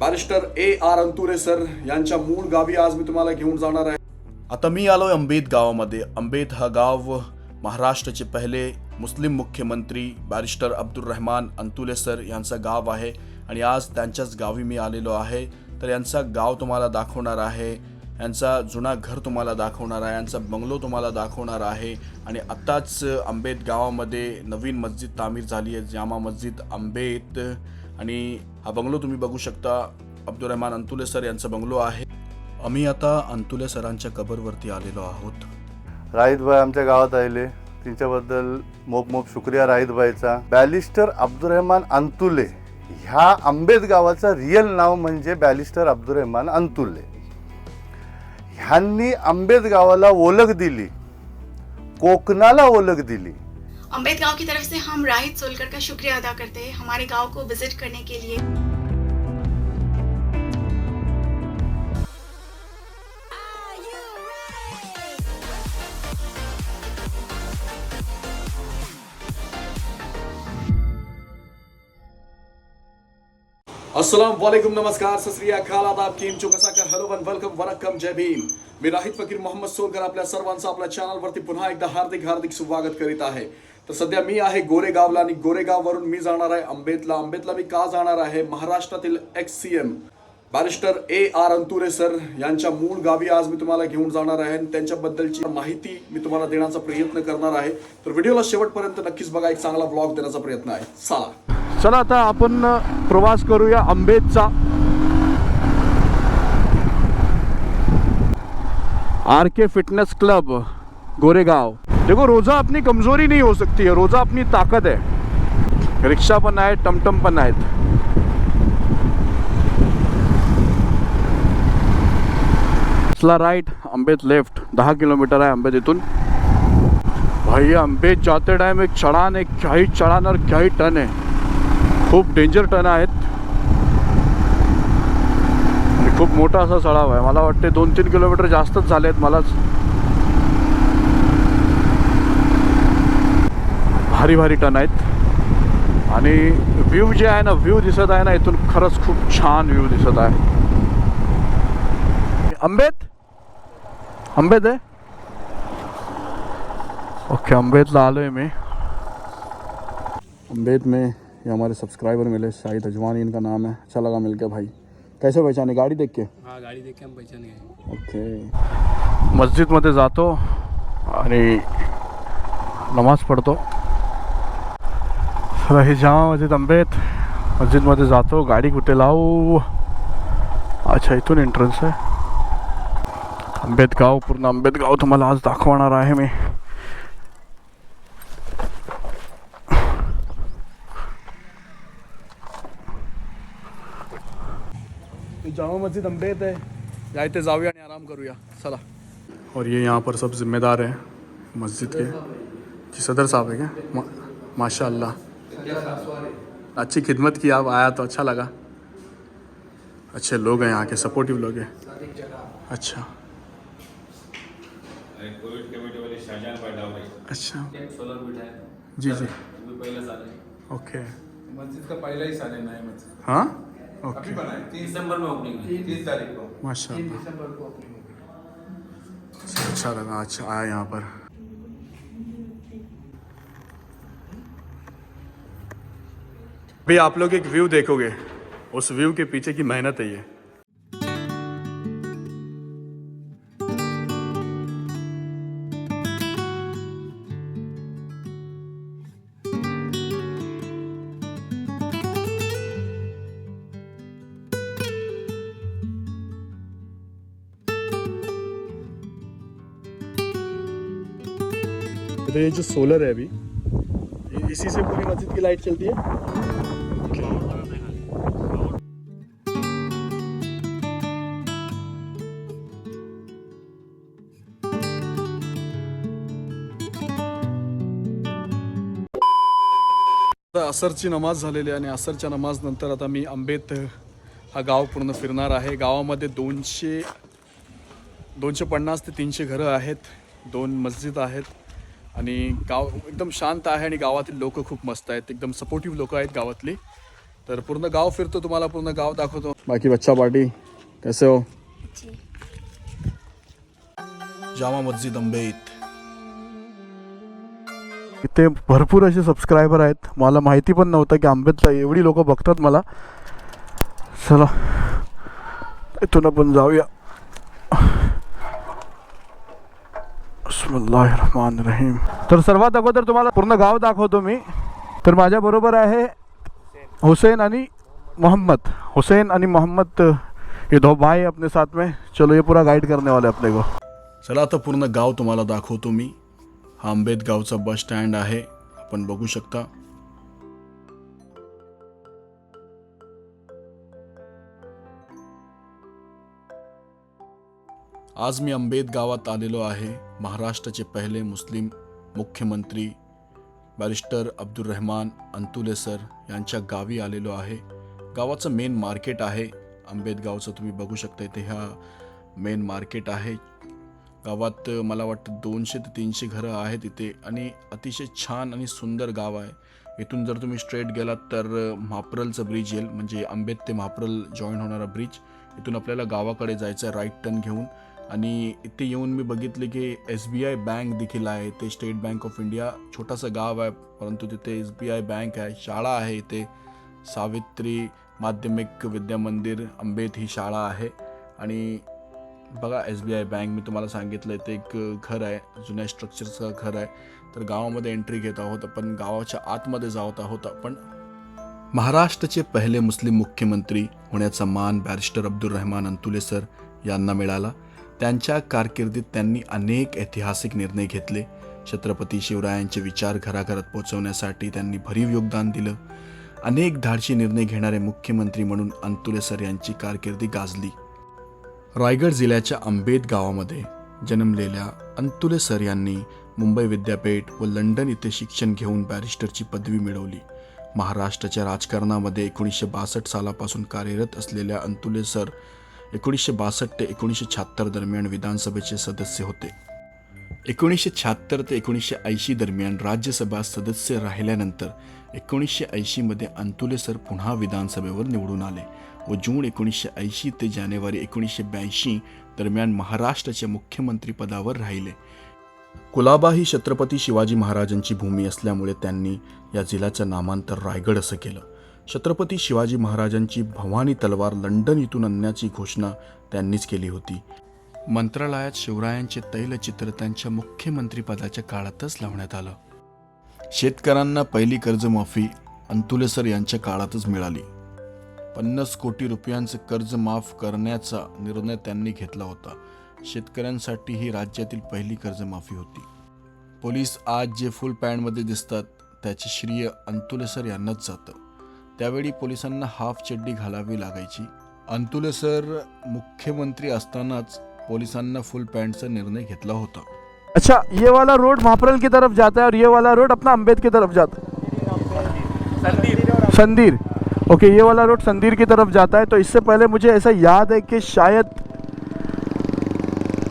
Barrister A R Antule sir यांच्या मूळ गावी आज मी तुम्हाला घेऊन जाणार आहे. आता मी आलोय अंबेत गावामध्ये. अंबेत हा गाव महाराष्ट्राचे पहिले मुस्लिम मुख्यमंत्री बॅरिस्टर अब्दुल रहमान अंतुले सर यांचं गाव आहे आणि आज त्यांच्याच गावी मी आलेलो आहे. तर यांचा गाव तुम्हाला दाखवणार आहे. यांचा जुना घर तुम्हाला दाखवणार आहे. यांचा बंगलो तुम्हाला दाखवणार आहे. आणि आत्ताच आंबेत गावामध्ये नवीन मस्जिद तामीर झाली आहे. जामा मस्जिद आंबेत आणि हा बंगलो तुम्ही बघू शकता. अब्दुल रहमान अंतुले सर यांचा बंगलो आहे. आम्ही आता अंतुले सरांच्या कबरवरती आलेलो आहोत. राहितभाई आमच्या गावात आले. त्यांच्याबद्दल मोप मोप शुक्रिया राहितभाईचा बॅलिस्टर अब्दुरहमान अंतुले ह्या आंबेद गावाचं रिअल नाव म्हणजे बॅलिस्टर अब्दुरहमान अंतुले. ह्यांनी आंबेद गावाला ओळख दिली. कोकणाला ओळख दिली. अम्बेद गाँव की तरफ़ से हम राहित सोलकर का शुक्रिया अदा करते हैं हमारे गाँव को विज़िट करने के लिए। अस्सलाम वालेकुम नमस्कार आदाब वन, वेलकम जय भीम। मी राहित फकीर मोहम्मद सोलकर, आपल्या सर्वांचं आपल्या चॅनलवरती पुन्हा एकदा हार्दिक हार्दिक स्वागत करीत आहे। तर सध्या मी आहे गोरेगावला आणि गोरेगाववरून मी जाणार आहे आंबेतला. आंबेतला मी का जाणार आहे? महाराष्ट्रातील ex C M barrister A R Antule sir यांच्या मूळ गावी आज मी तुम्हाला घेऊन जाणार आहे आणि त्यांच्याबद्दलची माहिती मी तुम्हाला देण्याचा प्रयत्न करणार आहे. तर व्हिडिओला शेवटपर्यंत नक्कीच बघा एक चांगला ब्लॉग देण्याचा प्रयत्न आहे. चला. चला आता आपण प्रवास करूया आंबेतचा. R K fitness club Goregaon. देखो रोजा अपनी कमजोरी नहीं हो सकती है रोजा अपनी ताकत है। रिक्शा पण आहेत टमटम पण आहेत राइट राईट आंबेत लेफ्ट दहा किलोमीटर आहे आंबेत इथून भाई आंबेत जाते टाइम एक चढान एक क्या चढान और क्या टन आहे खूप डेंजर टन आहेत। आणि खूप मोठा असा चढाव आहे मला वाटते दोन तीन किलोमीटर जास्तच झाले आहेत मलाच भारी भारी टन आहेत. आणि व्ह्यू जे आहे ना व्ह्यू दिसत आहे ना इथून खरंच खूप छान व्ह्यू दिसत आहे. आंबेत आंबेत आहे? ओके अम्बेदला आलो है मैं. अम्बेद में ये हमारे सब्सक्राइबर मिले शाहिद अजवानी इनका नाम है। अच्छा लगा मिल के भाई। कैसे पहचाने? गाड़ी देख के? हाँ गाड़ी देख के हम पहचान गए। ओके। मस्जिदमध्ये जातो आणि नमाज पढ़तो। चला ही जामा मस्जिद आंबेत मस्जिदमध्ये जातो गाडी कुठे लावू? अच्छा इथून एंट्रन्स आहे. आंबेत गाव पूर्ण आंबेत गाव तुम्हाला आज दाखवणार आहे मी. जामा मस्जिद अम्बेत आहे. इथे जाऊया आणि आराम करूया. चला. और ये यहाँ पर सब जिम्मेदार हैं मस्जिद के. जी सदर साहब है क्या? मा, माशा अच्छी खिदमत की आप आया तो अच्छा लगा। अच्छे लोग हैं यहाँ के सपोर्टिव लोग हैं। अच्छा। अच्छा। जी जी। अभी पहले साल है। ओके। मस्जिद का पहला ही साल है नया मस्जिद हाँ? ओके। दिसंबर में ओपनिंग तीस तारीख को। माशा दिसंबर को ओपनिंग अच्छा लगा अच्छा आया यहाँ पर। भी आप लोग एक व्यू देखोगे। उस व्यू के पीछे की मेहनत है ये। तो ये जो सोलर है अभी इसी से पूरी मस्जिद की लाइट चलती है। असरची नमाज झालेली आहे आणि असरच्या नमाज नंतर आता मी आंबेत हा गाव पूर्ण फिरणार आहे. गावामध्ये दोनशे दोनशे पन्नास ते तीनशे घरं आहेत. दोन मस्जिद आहेत. आणि गाव एकदम शांत आहे आणि गावातील लोक खूप मस्त आहेत. एकदम सपोर्टिव्ह लोक आहेत गावातली. तर पूर्ण गाव फिरतो तुम्हाला पूर्ण गाव दाखवतो. बाकी बच्चा पार्टी कैसे हो? जामा मस्जिद अंबेत इथे भरपूर असे सबस्क्रायबर आहेत. मला माहिती पण नव्हतं की आंबेतला एवढी लोक बघतात मला. चला इथून आपण जाऊया. रहमान रहीम तर सर्वात अगोदर तुम्हाला पूर्ण गाव दाखवतो मी. तर माझ्या बरोबर आहे हुसैन आणि मोहम्मद. हुसैन आणि मोहम्मद ये दो भाई अपने साथ में चलो ये पूरा गाइड करने वाले अपने को चला आता पूर्ण गाव तुम्हाला दाखवतो मी. आंबेतगावचा बस स्टँड आहे. आपण बघू शकता. आज मी आंबेत गावात आलेलो आहे. महाराष्ट्राचे पहिले मुस्लिम मुख्यमंत्री बॅरिस्टर अब्दुल रहमान अंतुले सर यांच्या गावी आलेलो आहे. गावाचं मेन मार्केट आहे. आंबेडगावचं तुम्ही बघू शकता इथे ह्या मेन मार्केट आहे. गावात मला वाटतं दोनशे ते तीनशे घरं आहेत इथे आणि अतिशय छान आणि सुंदर गाव आहे. इथून जर तुम्ही स्ट्रेट गेलात तर म्हाप्रलचं ब्रिज येईल म्हणजे आंबेत ते म्हाप्रल जॉईन होणारा ब्रिज. इथून आपल्याला गावाकडे जायचं आहे राईट टर्न घेऊन. आणि इथे येऊन मी बघितले की एस बी आय बँक देखील आहे ते स्टेट बँक ऑफ इंडिया छोटासा गाव आहे परंतु तिथे एस बी आय बँक आहे शाळा आहे इथे. सावित्री माध्यमिक विद्या मंदिर आंबेत ही शाळा आहे. आणि बघा एस बी आय बँक मी तुम्हाला सांगितलं ते एक घर आहे जुन्या स्ट्रक्चरचं घर आहे. तर गावामध्ये एंट्री घेत आहोत आपण गावाच्या आतमध्ये जात आहोत आपण. महाराष्ट्राचे पहिले मुस्लिम मुख्यमंत्री होण्याचा मान बॅरिस्टर अब्दुल रहमान अंतुले सर यांना मिळाला. त्यांच्या कारकिर्दीत त्यांनी अनेक ऐतिहासिक निर्णय घेतले. छत्रपती शिवरायांचे विचार घराघरात पोहोचवण्यासाठी त्यांनी भरीव योगदान दिलं. अनेक धाडशी निर्णय घेणारे मुख्यमंत्री म्हणून अंतुले सर यांची कारकिर्दी गाजली. रायगड जिल्ह्याच्या आंबेत गावामध्ये जन्मलेल्या अंतुले सर यांनी मुंबई विद्यापीठ व लंडन इथे शिक्षण घेऊन बॅरिस्टरची पदवी मिळवली. महाराष्ट्राच्या राजकारणामध्ये एकोणीसशे बासष्ट सालापासून कार्यरत असलेल्या अंतुले सर एकोणीसशे बासष्ट ते एकोणीसशे शहात्तर दरम्यान विधानसभेचे सदस्य होते. एकोणीसशे शहात्तर ते एकोणीसशे ऐंशी दरम्यान राज्यसभा सदस्य राहिल्यानंतर एकोणीसशे ऐंशीमध्ये अंतुले सर पुन्हा विधानसभेवर निवडून आले. व जून एकोणीसशे ऐंशी ते जानेवारी एकोणीसशे ब्याऐंशी दरम्यान महाराष्ट्राच्या मुख्यमंत्रीपदावर राहिले. कुलाबा ही छत्रपती शिवाजी महाराजांची भूमी असल्यामुळे त्यांनी या जिल्ह्याचं नामांतर रायगड असं केलं. छत्रपती शिवाजी महाराजांची भवानी तलवार लंडन इथून आणण्याची घोषणा त्यांनीच केली होती. मंत्रालयात शिवरायांचे तैलचित्र त्यांच्या मुख्यमंत्रीपदाच्या काळातच लावण्यात आलं. शेतकऱ्यांना पहिली कर्जमाफी अंतुले सर यांच्या काळातच मिळाली. पन्नास कोटी रुपयांचे कर्ज माफ करण्याचा निर्णय त्यांनी घेतला होता. शेतकऱ्यांसाठी ही राज्यातील पहिली कर्जमाफी होती. पोलीस आज जे फुल पॅन्टमध्ये दिसतात त्याचे श्रेय अंतुले सर यांनाच जातं. त्यावेळी पोलिसांना हाफ चड्डी घालावी लागायची. अंतुले सर मुख्यमंत्री असतानाच पोलिसांना फुल पॅन्टचा निर्णय घेतला होता. अच्छा ये वाला रोड महाप्रल की तरफ जाता है और ये वाला रोड अपना अम्बेद की तरफ जाता है। संदीर ओके ये वाला रोड संदीर की तरफ़ जाता है तो इससे पहले मुझे ऐसा याद है कि शायद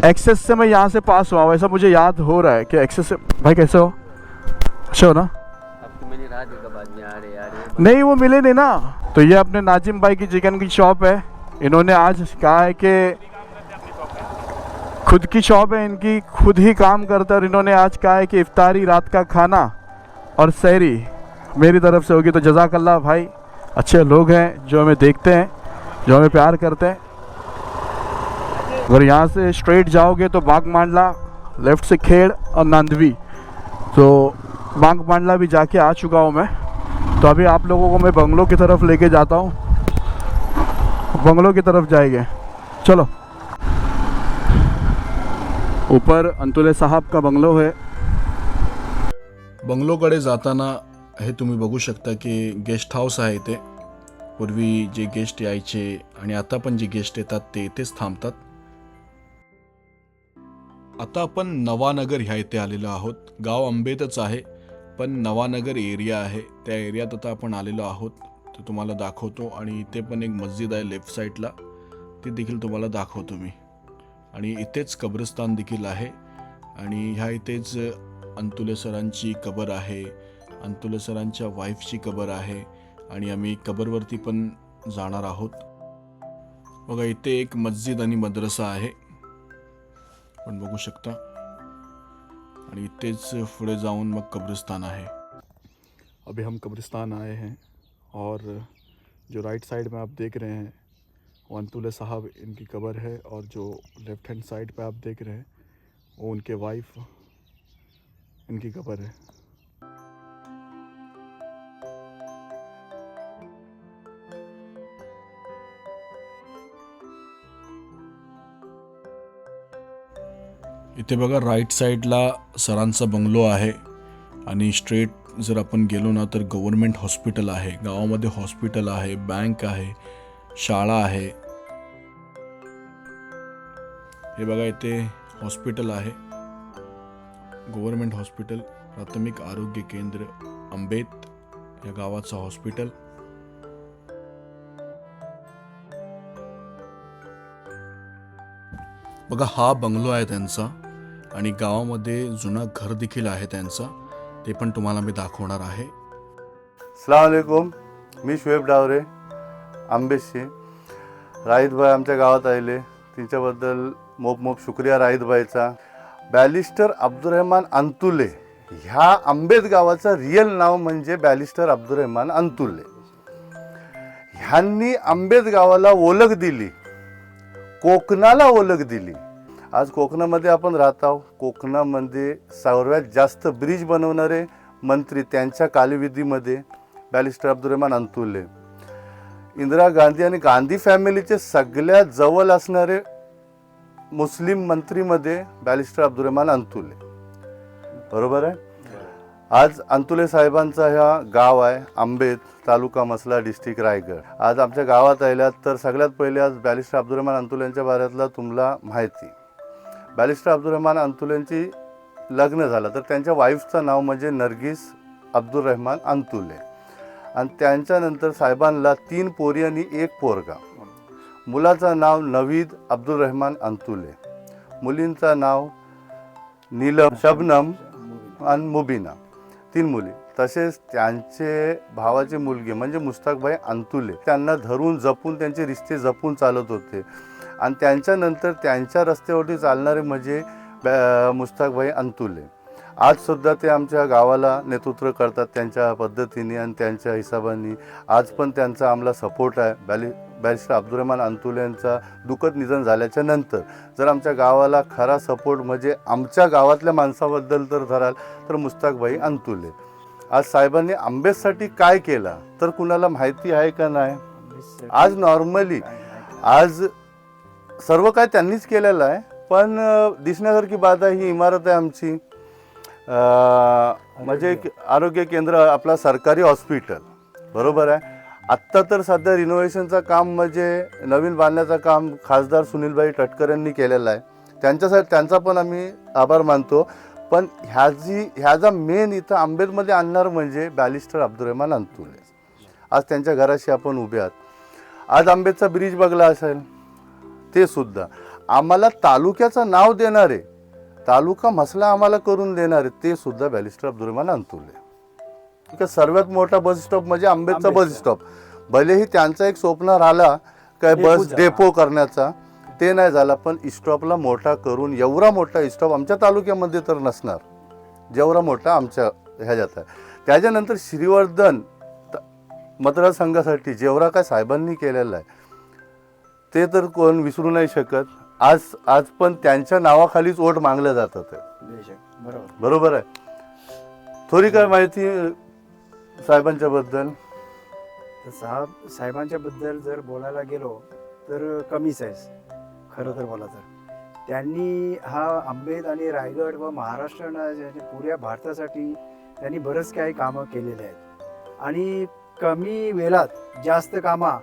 एक्सेस से मैं यहाँ से पास हुआ हूँ ऐसा मुझे याद हो रहा है कि एक्सेस से भाई कैसे हो? अच्छे हो ना? नहीं वो मिले नहीं ना। तो ये अपने नाजिम भाई की चिकन की शॉप है। इन्होंने आज कहा है कि खुद की शॉप है इनकी खुद ही काम करता है और इन्होंने आज कहा है कि इफ्तारी रात का खाना और सहरी मेरी तरफ़ से होगी। तो जजाकल्ला भाई अच्छे लोग हैं, जो हमें देखते हैं, जो हमें प्यार करते हैं। अगर यहाँ से स्ट्रेट जाओगे तो बाग मांडला लेफ़्ट से खेड़ और नांदवी। तो बाग मांडला भी जाके आ चुका हूँ मैं। तो अभी आप लोगों को मैं बंगलों की तरफ़ लेके जाता हूँ। बंगलों की तरफ़ जाएँगे। चलो। ऊपर अंतुले साहब का बंगलो है। बंगलो बंगलोकडे जाताना हे तुम्ही बघू शकता की गेस्ट हाऊस आहे इथे पूर्वी जे गेस्ट यायचे आणि आता पण जे गेस्ट येतात ते इथेच थांबतात. आता आपण नवानगर ह्या इथे आलेलो आहोत. गाव आंबेतच आहे पण नवानगर एरिया आहे. त्या एरियात आता आपण आलेलो आहोत. ते तुम्हाला दाखवतो आणि इथे पण एक मस्जिद आहे लेफ्ट साईडला. ती देखील तुम्हाला दाखवतो मी. आणि इथेच कब्रस्तान देखील आहे. आणि ह्या इथेच अंतुले सरांची कबर आहे. अंतुले सरांच्या वाईफची कबर आहे आणि आम्ही कबरवरती पण जाणार आहोत. बघा, इथे एक मस्जिद आणि मद्रसा आहे. पण बघू शकता. आणि इथेच पुढे जाऊन मग कब्रिस्तान आहे. अभी हम कब्रिस्तान आए हैं और जो राइट साइड में आप देख रहे हैं, वो अंतुले साहब इनकी कबर है और जो लेफ़्ट हैंड साइड पे आप देख रहे हैं, वो उनके वाइफ इनकी कबर है। इथे बघा राईट साईडला सरांचा बंगलो आहे. आणि स्ट्रेट जर आपण गेलो ना तर गव्हर्नमेंट हॉस्पिटल आहे. गावामध्ये हॉस्पिटल आहे बँक आहे शाळा आहे. हे बघा इथे हॉस्पिटल आहे. गव्हर्नमेंट हॉस्पिटल प्राथमिक आरोग्य केंद्र आंबेत या गावाचं हॉस्पिटल बघा हा बंगलो आहे त्यांचा. आणि गावामध्ये जुना घर देखील आहे त्यांचा ते पण तुम्हाला मी दाखवणार आहे. सलामकुम मी शुएब डावरे आंबेशी. राहितबाई आमच्या गावात आले तिच्याबद्दल मोप मोप शुक्रिया राहितबाईचा बॅलिस्टर अब्दुरहमान अंतुले ह्या आंबेत गावाचं रिअल नाव म्हणजे बॅलिस्टर अब्दुरहमान अंतुले. ह्यांनी आंबेत गावाला ओळख दिली. कोकणाला ओळख दिली. आज कोकणामध्ये आपण राहत आहोत. कोकणामध्ये सर्वात जास्त ब्रिज बनवणारे मंत्री त्यांच्या कालविधीमध्ये बॅलिस्टर अब्दुरहमान अंतुले. इंदिरा गांधी आणि गांधी फॅमिलीचे सगळ्यात जवळ असणारे मुस्लिम मंत्रीमध्ये बॅलिस्टर अब्दुरहमान अंतुले. बरोबर आहे? आज अंतुले साहेबांचा ह्या गाव आहे आंबेत तालुका मसला डिस्ट्रिक्ट रायगड. आज आमच्या गावात आल्यात तर सगळ्यात पहिले आज बॅलिस्टर अब्दुरहमान अंतुलेंच्या बाऱ्यातला तुम्हाला माहिती. बॅलिस्टर अब्दुरहमान अंतुलेंची लग्न झालं. तर त्यांच्या वाईफचं नाव म्हणजे नर्गिस अब्दुल रहमान अंतुले. आणि त्यांच्यानंतर साहेबांना तीन पोरी आणि एक पोरगा. मुलाचं नाव नवीद अब्दुल रहमान अंतुले. मुलींचं नाव नीलम शबनम आणि मुबिना. तीन मुली. तसेच त्यांचे भावाची मुलगी म्हणजे मुस्ताकभाई अंतुले. त्यांना धरून जपून त्यांचे रिश्ते जपून चालत होते. आणि त्यांच्यानंतर त्यांच्या रस्त्यावरती चालणारे म्हणजे बॅ- मुस्ताकभाई अंतुले. आज सुद्धा ते आमच्या गावाला नेतृत्व करतात त्यांच्या पद्धतीने आणि त्यांच्या हिशोबाने. आज पण त्यांचा आम्हाला सपोर्ट आहे. बॅली बॅरिस्टर अब्दुरहमान अंतुले यांचा दुःखद निधन झाल्याच्यानंतर जर आमच्या गावाला खरा सपोर्ट म्हणजे आमच्या गावातल्या माणसाबद्दल तर धराल तर मुस्ताकभाई अंतुले. आज साहेबांनी आंबेसाठी काय केलं? तर कुणाला माहिती आहे का नाही? आज नॉर्मली आज सर्व काय त्यांनीच केलेलं आहे पण दिसण्यासारखी बाधा आहे ही इमारत आहे आमची. म्हणजे आरोग्य केंद्र आपला सरकारी हॉस्पिटल. बरोबर आहे? आत्ता तर सध्या रिनोव्हेशनचं काम म्हणजे नवीन बांधण्याचं काम खासदार सुनीलभाई टटकर यांनी केलेलं आहे. त्यांच्यासाठी त्यांचा पण आम्ही आभार मानतो. पण ह्याची ह्याचा मेन इथं आंबेडमध्ये आणणार म्हणजे बॅलिस्टर अब्दुरहमान अंतुले. आज त्यांच्या घराशी आपण उभे आहात. आज आंबेडचा ब्रिज बघला असेल. ते सुद्धा. आम्हाला तालुक्याचं नाव देणारे तालुका मसला आम्हाला करून देणारे ते सुद्धा बॅलिस्टर अब्दुरहमान अंतुले. ठीक आहे सर्वात मोठा बस स्टॉप म्हणजे आंबेडचा बस स्टॉप भलेही त्यांचा एक स्वप्न राहिला काय बस डेपो करण्याचा ते नाही झाला पण स्टॉपला मोठा करून एवढा मोठा स्टॉप आमच्या तालुक्यामध्ये तर नसणार. जेवढा मोठा आमच्या ह्याच्यात आहे. त्याच्यानंतर श्रीवर्धन मतदारसंघासाठी जेवढा काय साहेबांनी केलेला आहे ते तर कोण विसरू नाही शकत. आज आज पण त्यांच्या नावाखालीच वोट मागल्या जातात बरोबर. बरोबर आहे. थोडी काय माहिती साहेबांच्या बद्दल? साहेब साहेबांच्या बद्दल जर बोलायला गेलो तर कमीच आहे. खरं तर बोला तर. त्यांनी हा आंबेड आणि रायगड व महाराष्ट्र पुऱ्या भारतासाठी त्यांनी बरंच काही कामं केलेले आहेत. आणि कमी वेळात जास्त कामा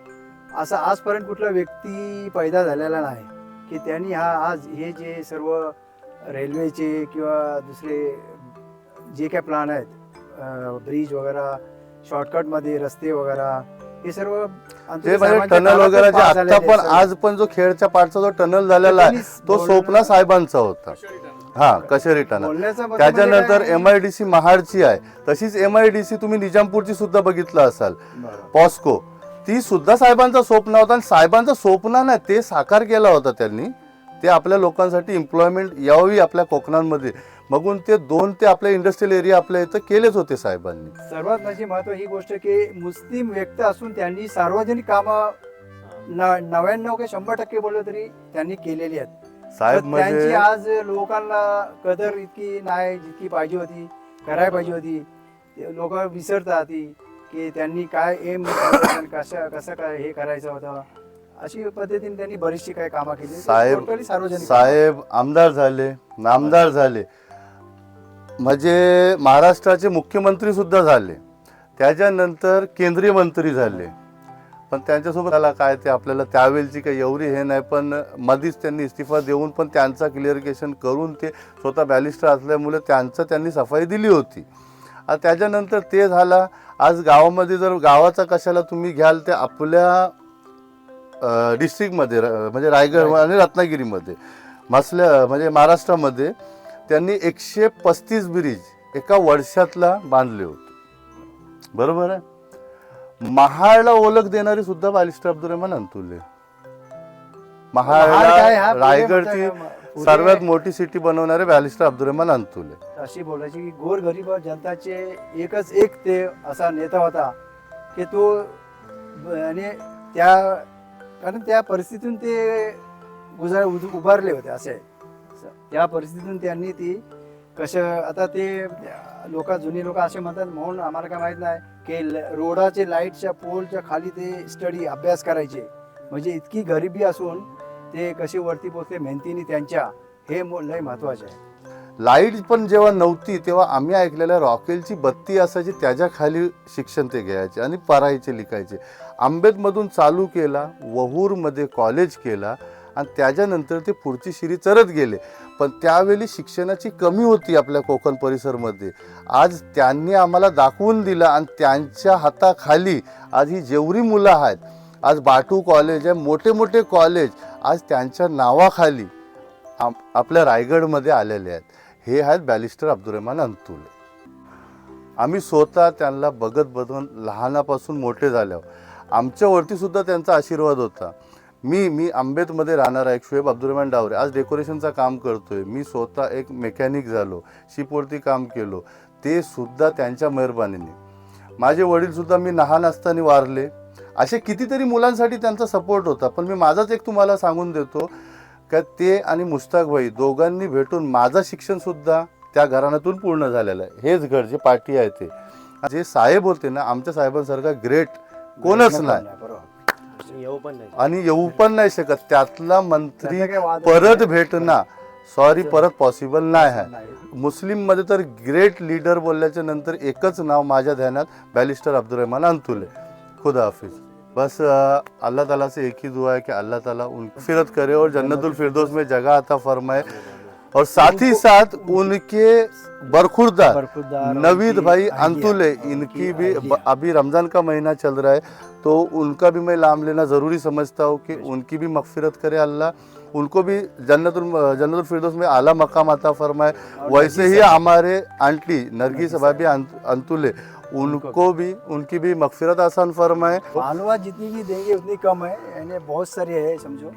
असा आजपर्यंत कुठला व्यक्ती पैदा झालेला नाही की त्यांनी हा आज हे जे सर्व रेल्वेचे किंवा दुसरे जे काय प्लान आहेत ब्रिज वगैरे शॉर्टकटमध्ये रस्ते वगैरे हे सर्व म्हणजे टनल काळातच वगैरे आता पण. आज पण जो खेडच्या पाठचा जो टनल झालेला आहे तो स्वप्न साहेबांचा होता हा कशेरी त्याच्यानंतर म्हणजे काय? एम आय डी सी महाडची आहे तशीच एम आय डी सी तुम्ही निजामपूरची सुद्धा बघितलं असाल. पॉस्को ती सुद्धा साहेबांचा स्वप्न होता आणि साहेबांचा स्वप्न नाही ते साकार केला होता त्यांनी. ते आपल्या लोकांसाठी एम्प्लॉयमेंट यावी आपल्या कोकणामध्ये. बघून ते दोन ते आपल्या इंडस्ट्रियल एरिया आपल्या इथं केलेच होते साहेबांनी. सर्वात म्हणजे महत्त्व ही गोष्ट की मुस्लिम व्यक्ती असून त्यांनी सार्वजनिक कामं नव्याण्णव कि शंभर टक्के बोललो तरी त्यांनी केलेली आहेत. साहेब म्हणजे आज लोकांना कदर इतकी नाही जितकी पाहिजे होती करायला पाहिजे होती. लोक विसरतात ती की त्यांनी काय एम कसं कसं काय हे करायचं होतं? अशी पद्धतीने त्यांनी बरीचशी काही कामं केली. साहेब Totally सार्वजनिक. साहेब आमदार झाले नामदार झाले. म्हणजे महाराष्ट्राचे मुख्यमंत्री सुद्धा झाले. त्याच्यानंतर केंद्रीय मंत्री झाले. पण त्यांच्यासोबत त्याला काय ते आपल्याला त्यावेळची काही एवढी हे नाही पण मधीच त्यांनी इस्तिफा देऊन पण त्यांचा क्लिअरिकेशन करून ते स्वतः बॅलिस्टर असल्यामुळे त्यांचं त्यांनी सफाई दिली होती. त्याच्यानंतर ते झाला. आज गावामध्ये जर गावाचा कशाला तुम्ही घ्याल ते आपल्या डिस्ट्रिक्टमध्ये म्हणजे रायगड आणि रत्नागिरीमध्ये. मसल्या म्हणजे महाराष्ट्रामध्ये त्यांनी एकशे पस्तीस ब्रिज एका वर्षातला बांधले होते. बरोबर आहे? महाडला ओळख देणारी सुद्धा बालिस्टर अब्दुल रहमान महाड महाडला रायगडची सर्वात मोठी सिटी बनवणारे बॅलिस्टर अब्दुल रहमान अंतुले. अशी बोलायची की गोर गरीब जनताचे एकच एक ते असा नेता होता की तो आणि त्या कारण त्या परिस्थितीतून ते गुजार उभारले होते असे. त्या परिस्थितीतून त्यांनी ती कसं आता ते लोक जुनी लोक असे म्हणतात म्हणून आम्हाला काय माहीत नाही की रोडाचे लाईटच्या पोलच्या खाली ते स्टडी अभ्यास करायचे. म्हणजे इतकी गरिबी असून ते कशी वरती पोचले मेहनतीने त्यांच्या हे लय महत्त्वाचे आहे. लाइट पण जेव्हा नव्हती तेव्हा आम्ही ऐकलेल्या रॉकेलची बत्ती असायची त्याच्याखाली शिक्षण ते घ्यायचे आणि परायचे लिखायचे. आंबेदमधून चालू केला वहूरमध्ये कॉलेज केला आणि त्याच्यानंतर ते पुढची शिरी चरत गेले. पण त्यावेळी शिक्षणाची कमी होती आपल्या कोकण परिसरमध्ये. आज त्यांनी आम्हाला दाखवून दिलं आणि त्यांच्या हाताखाली आज ही जेवढी मुलं आहेत आज बाटू कॉलेज आहे मोठे मोठे कॉलेज आज त्यांच्या नावाखाली आप आपल्या रायगडमध्ये आलेले आहेत. हे आहेत बॅलिस्टर अब्दुरहमान अंतुले. आम्ही स्वतः त्यांना बघत बघून लहानापासून मोठे झाल्यावर. आमच्यावरती सुद्धा त्यांचा आशीर्वाद होता. मी मी आंबेतमध्ये राहणार एक शुएब अब्दुरहमान डावरे. आज डेकोरेशनचं काम करतो आहे मी स्वतः एक मेकॅनिक झालो. शिपवरती काम केलो. ते सुद्धा त्यांच्या मेहरबानीने. माझे वडीलसुद्धा मी लहान असताना वारले. असे कितीतरी मुलांसाठी त्यांचा सपोर्ट होता. पण मी माझाच एक तुम्हाला सांगून देतो का ते आणि मुस्ताक भाई दोघांनी भेटून माझं शिक्षण सुद्धा त्या घराण्यातून पूर्ण झालेलं आहे. हेच घर जे पार्टी आहे ते. जे साहेब होते ना आमच्या साहेबांसारखा ग्रेट कोणच नाही आणि येऊ पण नाही. शकत. त्यातला मंत्री परत. भेटणं सॉरी परत पॉसिबल नाही आहे. नाही. मुस्लिममध्ये तर ग्रेट लीडर बोलल्याच्या नंतर एकच नाव माझ्या ध्यानात बॅलिस्टर अब्दुलरहमान अंतुले. खुदा हाफिज। बस अल्लाह ताला से एक ही दुआ है कि अल्लाह ताला उन फिरत करे और जन्नतुल फिरदौस में जगह अता फरमाए। और साथ ही साथ उनके बरखुरदार नवीद भाई अंतुले इनकी भी अभी रमज़ान का महीना चल रहा है तो उनका भी मैं नाम लेना ज़रूरी समझता हूँ कि उनकी भी मगफिरत करे अल्लाह। उनको भी जन्नतुल जन्नतुल फिरदौस में आला मकाम आता फरमाए। वैसे ही हमारे आंटी नरगिस भाभी अंत- अंतुले उनको भी उनकी भी मगफिरत आसान फरमाए। मालवा जितनी भी देंगे उतनी कम है। यानी बहुत सारे है समझो।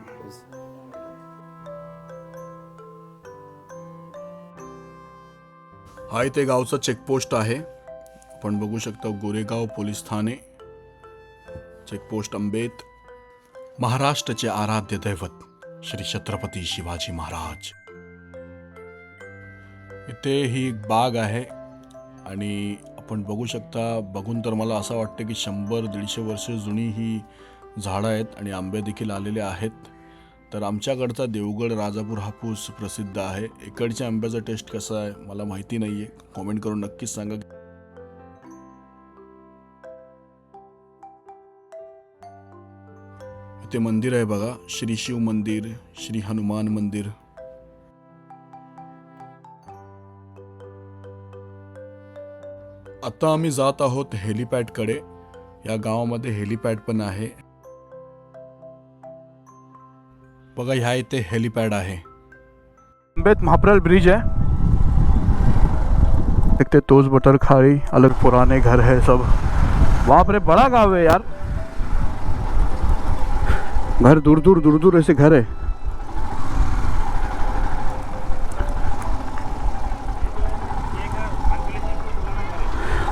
हा इथे गावचा चेकपोस्ट आहे. आपण बघू शकता गोरेगाव पोलीस ठाणे. चेकपोस्ट अंबेत. महाराष्ट्राचे आराध्य दैवत श्री छत्रपती शिवाजी महाराज. इथे ही एक बाग आहे आणि आपण बघू शकता बघून तर मला असं वाटतं की शंभर दीडशे वर्ष जुनी ही झाडं आहेत आणि आंबे देखील आलेले आहेत. तर आमच्याकडचा देवगड राजापूर हापूस प्रसिद्ध आहे. इकडच्या आंब्याचा टेस्ट कसा आहे मला माहिती नाही आहे कॉमेंट करून नक्कीच सांगा. इथे मंदिर आहे बघा श्री शिव मंदिर श्री हनुमान मंदिर. आता आम्ही जात आहोत हेलिपॅडकडे. या गावामध्ये हेलिपॅड पण आहे. बघा ह्या इथे हेलिपॅड आहे. मुंबईत महाप्रल ब्रिज है देखते तोज बटर खारी अलग पुराने घर है सब. वहाँ पर बड़ा गाव है यार. घर दूर दूर दूर दूर ऐसे घर है.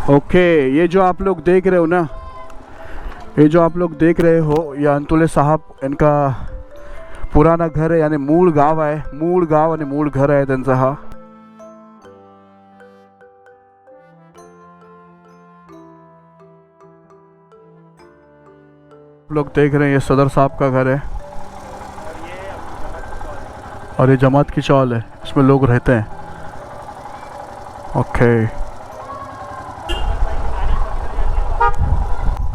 ओके ये जो आप लोग देख रहे हो ना, ये जो आप लोग देख रहे हो, ये अंतुले साहब, इनका पुराना घर आहे आणि मूळ गाव आहे मूळ गाव आणि मूळ घर आहे त्यांचा हा लोग देख रहे हैं ये सदर साहब का घर है। और ये जमात की चौल है, इसमें लोग रहते हैं। ओके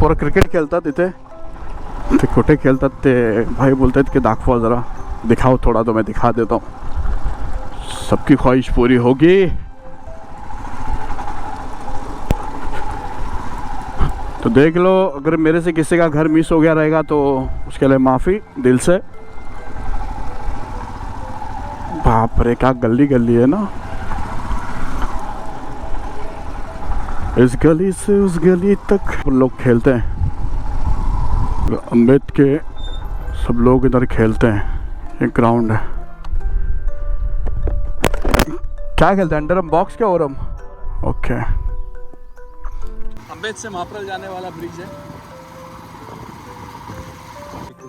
पोरं क्रिकेट खेळतात इथे? ते कुठे खेळतात ते भाई बोलतात की दाखवा जरा. दिखाओ थोड़ा तो मैं दिखा देता हूँ. सबकी ख्वाहिश पूरी होगी. तो देख लो, अगर मेरे से किसी का घर मिस हो गया रहेगा तो उसके लिए माफ़ी, दिल से. बाप रे, क्या गली गली है ना? इस गली से उस गली तक लोग खेलते हैं। अम्बेद के सब लोग इधर खेलते हैं। एक ग्राउंड है। क्या खेलते हैं? अंडर बॉक्स क्या और ओके अम्बेद से महाप्रल जाने वाला ब्रिज है।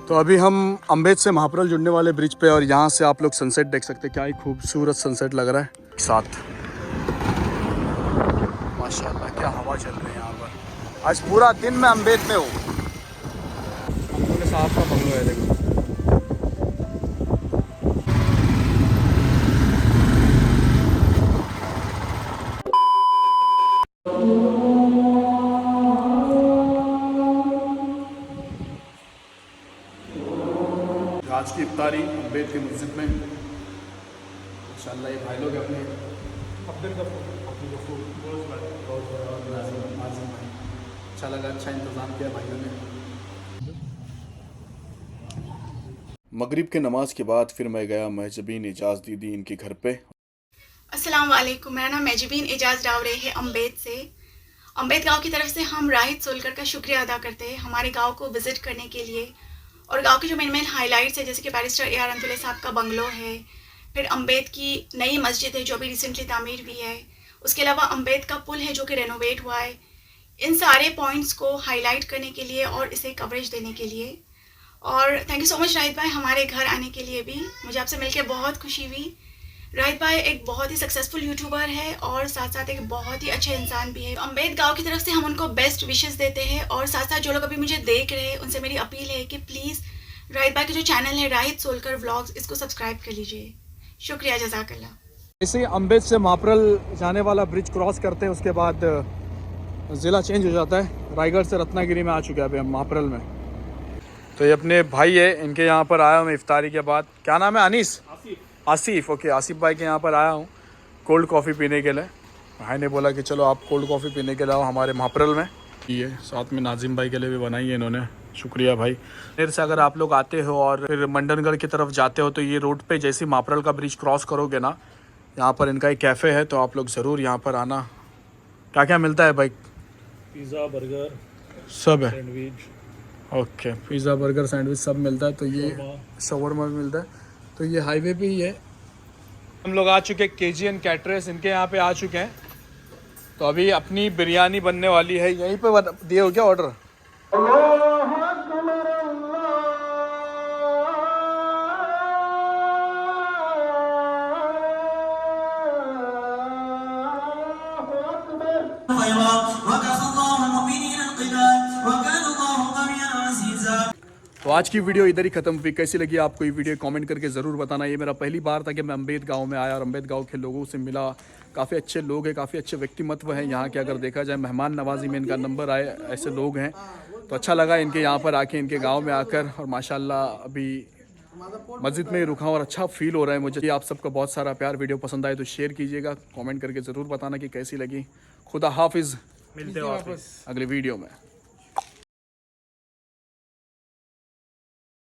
तो अभी हम अम्बेद से महाप्रल जुड़ने वाले ब्रिज पे और यहाँ से आप लोग सनसेट देख सकते हैं। क्या ही खूबसूरत सनसेट लग रहा है। साथ। माशाल्लाह, क्या हवा चल रही है यहाँ पर। आज पूरा दिन मैं अम्बेद में हूँ। का बंगलो है, देखो। आज की इफ्तारी अम्बेद की मस्जिद में इंशाल्लाह ये भाई लोग अपने अब्दुल गफूर नाजिम भाई लगा अच्छा इंतज़ाम किया भाइयों ने। मगरिब के नमाज़ के बाद फिर मैं गया महजबीन इजाज़ दीदी इनके घर पे। अस्सलाम वालेकुम मेरा नाम मेजबीन एजाज डावरे है अम्बेद से। अम्बेद गाँव की तरफ़ से हम राहित सोलकर का शुक्रिया अदा करते हैं हमारे गाँव को विज़िट करने के लिए। और गाँव के जो मेन मेन हाइलाइट्स है जैसे कि बैरिस्टर ए आर अंतुले साहब का बंगलो है फिर अम्बेद की नई मस्जिद है जो अभी रिसेंटली तामीर हुई है। उसके अलावा अम्बेद का पुल है जो कि रेनोवेट हुआ है। इन सारे पॉइंट्स को हाईलाइट करने के लिए और इसे कवरेज देने के लिए। और thank you so much Rahit भाई हमारे घर आने के लिए भी। मुझे आपसे मिलकर बहुत खुशी हुई। राहित भाई एक बहुत ही सक्सेसफुल यूट्यूबर है और साथ साथ एक बहुत ही अच्छे इंसान भी है। अम्बेद गाँव की तरफ़ से हम उनको बेस्ट विशेस देते हैं और साथ साथ जो लोग अभी मुझे देख रहे हैं, उनसे मेरी अपील है कि प्लीज़ राहित भाई का जो चैनल है राहित सोलकर व्लॉग्स इसको सब्सक्राइब कर लीजिए। शुक्रिया जजाकल्ला। ही अम्बेद से मापरल जाने वाला ब्रिज क्रॉस करते हैं, उसके बाद ज़िला चेंज हो जाता है। रायगढ़ से रत्नागिरी में आ चुके हैं अभी हम महाप्रल में। तो ये अपने भाई है इनके यहाँ पर आया हूँ मैं इफ्तारी के बाद। क्या नाम है अनीस? आसिफ। ओके आसिफ भाई के यहाँ पर आया हूँ कोल्ड कॉफ़ी पीने के लिए। भाई ने बोला कि चलो आप कोल्ड कॉफ़ी पीने के लिए आओ हमारे महाप्रल में। ये साथ में नाजिम भाई के लिए भी बनाई है इन्होंने। शुक्रिया भाई। देर से अगर आप लोग आते हो और फिर मंडनगढ़ की तरफ़ जाते हो तो ये रोड पे जैसे महाप्रल का ब्रिज क्रॉस करोगे ना यहाँ पर इनका एक कैफ़े है तो आप लोग ज़रूर यहाँ पर आना। क्या क्या मिलता है भाई? पिज़्ज़ा बर्गर सब है। Sandwich. Okay pizza burger sandwich सब मिलता है तो ये शवरमा। भी मिलता है। तो ये हाईवे पे ही है। हम लोग आ चुके हैं के जी एन कैटरेस इनके यहाँ पे आ चुके हैं। तो अभी अपनी बिरयानी बनने वाली है। यहीं पे दिए हो क्या ऑर्डर तो आज की वीडियो इधर ही खत्म हुई। कैसी लगी आपको ये वीडियो? कमेंट करके ज़रूर बताना। ये मेरा पहली बार था कि मैं अम्बेद गाँव में आया और अम्बेद गाँव के लोगों से मिला। काफ़ी अच्छे लोग हैं काफ़ी अच्छे व्यक्तिमत्व हैं। यहाँ के अगर देखा जाए मेहमान नवाजी में इनका नंबर आए ऐसे लोग हैं। तो अच्छा लगा इनके यहाँ पर आके इनके गाँव में आकर और माशाल्लाह अभी मस्जिद में रुका और अच्छा फील हो रहा है मुझे। आप सबका बहुत सारा प्यार। वीडियो पसंद आए तो शेयर कीजिएगा। कमेंट करके ज़रूर बताना कि कैसी लगी। खुदा हाफिज़। मिलते हैं अगले वीडियो में।